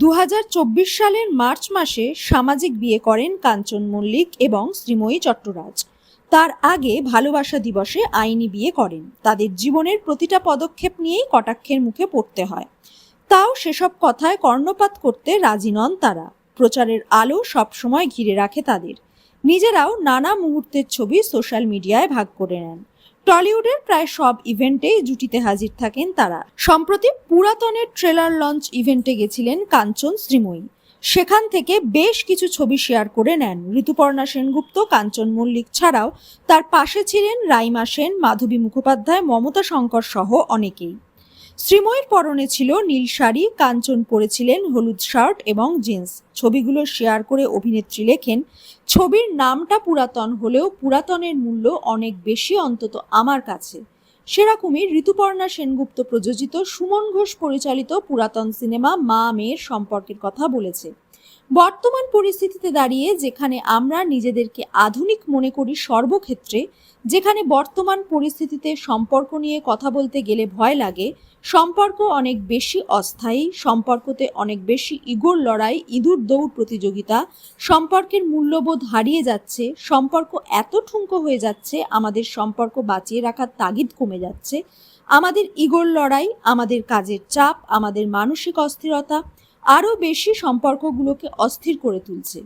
দু সালের মার্চ মাসে সামাজিক বিয়ে করেন কাঞ্চন মল্লিক এবং শ্রীময়ী চট্টরাজ তার আগে ভালোবাসা দিবসে আইনি বিয়ে করেন তাদের জীবনের প্রতিটা পদক্ষেপ নিয়েই কটাক্ষের মুখে পড়তে হয় তাও সেসব কথায় কর্ণপাত করতে রাজি নন তারা প্রচারের আলো সবসময় ঘিরে রাখে তাদের নিজেরাও নানা মুহূর্তের ছবি সোশ্যাল মিডিয়ায় ভাগ করে নেন টলিউডের প্রায় সব ইভেন্টে জুটিতে হাজির থাকেন তারা সম্প্রতি পুরাতনের ট্রেলার লঞ্চ ইভেন্টে গেছিলেন কাঞ্চন শ্রীময়ী সেখান থেকে বেশ কিছু ছবি শেয়ার করে নেন ঋতুপর্ণা সেনগুপ্ত কাঞ্চন মল্লিক ছাড়াও তার পাশে ছিলেন রাইমা সেন মাধবী মুখোপাধ্যায় মমতা শঙ্কর সহ অনেকেই শ্রীময়ের পরনে ছিল নীল শাড়ি কাঞ্চন পরেছিলেন হলুদ শার্ট এবং জিন্স ছবিগুলো শেয়ার করে অভিনেত্রী লেখেন ছবির নামটা পুরাতন হলেও পুরাতনের মূল্য অনেক বেশি অন্তত আমার কাছে সেরকমই ঋতুপর্ণা সেনগুপ্ত প্রযোজিত সুমন ঘোষ পরিচালিত পুরাতন সিনেমা মা মেয়ের সম্পর্কের কথা বলেছে বর্তমান পরিস্থিতিতে দাঁড়িয়ে যেখানে আমরা নিজেদেরকে আধুনিক মনে করি সর্বক্ষেত্রে যেখানে বর্তমান পরিস্থিতিতে সম্পর্ক নিয়ে কথা বলতে গেলে ভয় লাগে সম্পর্ক অনেক বেশি অস্থায়ী সম্পর্কতে অনেক বেশি ইগোর লড়াই ইঁদুর দৌড় প্রতিযোগিতা সম্পর্কের মূল্যবোধ হারিয়ে যাচ্ছে সম্পর্ক এত ঠুঙ্কো হয়ে যাচ্ছে আমাদের সম্পর্ক বাঁচিয়ে রাখার তাগিদ কমে যাচ্ছে আমাদের ইগোর লড়াই আমাদের কাজের চাপ আমাদের মানসিক অস্থিরতা আরও বেশি সম্পর্কগুলোকে অস্থির করে তুলছে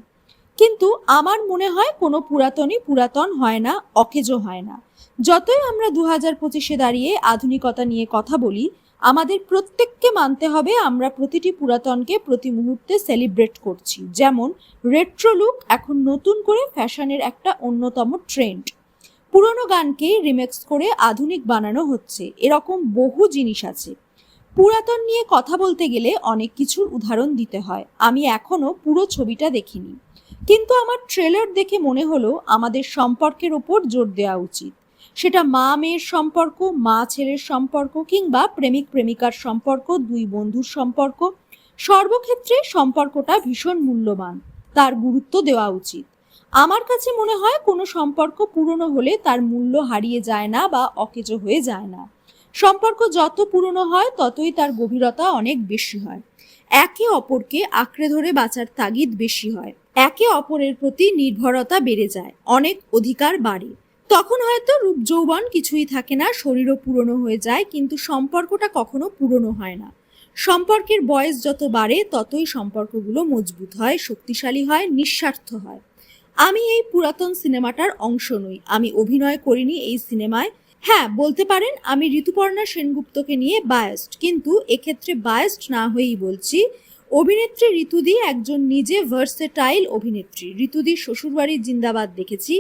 কিন্তু আমার মনে হয় কোনো পুরাতনই পুরাতন হয় না অকেজো হয় না যতই আমরা দু হাজার পঁচিশে দাঁড়িয়ে আধুনিকতা নিয়ে কথা বলি আমাদের প্রত্যেককে মানতে হবে আমরা প্রতিটি পুরাতনকে প্রতি মুহূর্তে সেলিব্রেট করছি যেমন রেট্রো লুক এখন নতুন করে ফ্যাশনের একটা অন্যতম ট্রেন্ড পুরনো গানকেই রিমেক্স করে আধুনিক বানানো হচ্ছে এরকম বহু জিনিস আছে পুরাতন নিয়ে কথা বলতে গেলে অনেক কিছুর উদাহরণ দিতে হয় আমি এখনও পুরো ছবিটা দেখিনি কিন্তু আমার ট্রেলার দেখে মনে হলো আমাদের সম্পর্কের ওপর জোর দেওয়া উচিত সেটা মা মেয়ের সম্পর্ক মা ছেলের সম্পর্ক কিংবা প্রেমিক প্রেমিকার সম্পর্ক দুই বন্ধুর সম্পর্ক সর্বক্ষেত্রে সম্পর্কটা ভীষণ মূল্যবান তার গুরুত্ব দেওয়া উচিত আমার কাছে মনে হয় কোনো সম্পর্ক পুরনো হলে তার মূল্য হারিয়ে যায় না বা অকেজো হয়ে যায় না সম্পর্ক যত পুরনো হয় ততই তার গভীরতা অনেক বেশি হয় একে অপরকে আঁকড়ে ধরে বাঁচার তাগিদ বেশি হয় একে অপরের প্রতি নির্ভরতা বেড়ে যায় অনেক অধিকার বাড়ে তখন হয়তো রূপ যৌবন কিছুই থাকে না শরীরও পুরনো হয়ে যায় কিন্তু সম্পর্কটা কখনো পুরনো হয় না সম্পর্কের বয়স যত বাড়ে ততই সম্পর্কগুলো মজবুত হয় শক্তিশালী হয় নিঃস্বার্থ হয় আমি এই পুরাতন সিনেমাটার অংশ নই আমি অভিনয় করিনি এই সিনেমায় হ্যাঁ বলতে পারেন আমি ঋতুপর্ণা সেনগুপ্তকে নিয়ে বায়াস্ট কিন্তু এক্ষেত্রে বায়াস্ট না হয়েই বলছি অভিনেত্রী ঋতুদি একজন নিজে ভার্সেটাইল অভিনেত্রী ঋতুদি শ্বশুরবাড়ির জিন্দাবাদ দেখেছি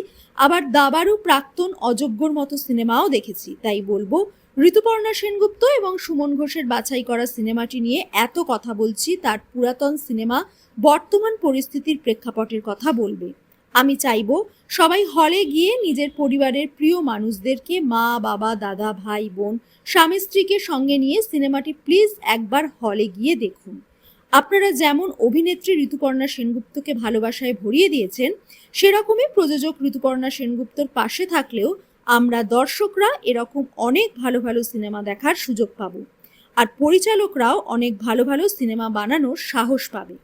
আবার দাবারু প্রাক্তন অযোগ্যর মতো সিনেমাও দেখেছি তাই বলবো ঋতুপর্ণা সেনগুপ্ত এবং সুমন ঘোষের বাছাই করা সিনেমাটি নিয়ে এত কথা বলছি তার পুরাতন সিনেমা বর্তমান পরিস্থিতির প্রেক্ষাপটের কথা বলবে আমি চাইব সবাই হলে গিয়ে নিজের পরিবারের প্রিয় মানুষদেরকে মা বাবা দাদা ভাই বোন স্বামী স্ত্রীকে সঙ্গে নিয়ে সিনেমাটি প্লিজ একবার হলে গিয়ে দেখুন আপনারা যেমন অভিনেত্রী ঋতুপর্ণা সেনগুপ্তকে ভালোবাসায় ভরিয়ে দিয়েছেন সেরকমই প্রযোজক ঋতুপর্ণা সেনগুপ্তর পাশে থাকলেও আমরা দর্শকরা এরকম অনেক ভালো ভালো সিনেমা দেখার সুযোগ পাব আর পরিচালকরাও অনেক ভালো ভালো সিনেমা বানানোর সাহস পাবে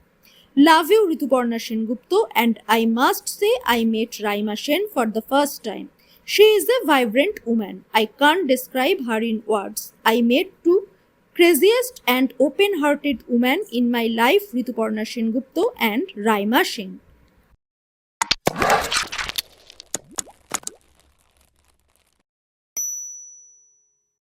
Love you, Rituparna Sengupta, and I must say I met Raima Sen for the first time. She is a vibrant woman. I can't describe her in words. I met two craziest and open-hearted women in my life, Rituparna Sengupta and Raima Sen.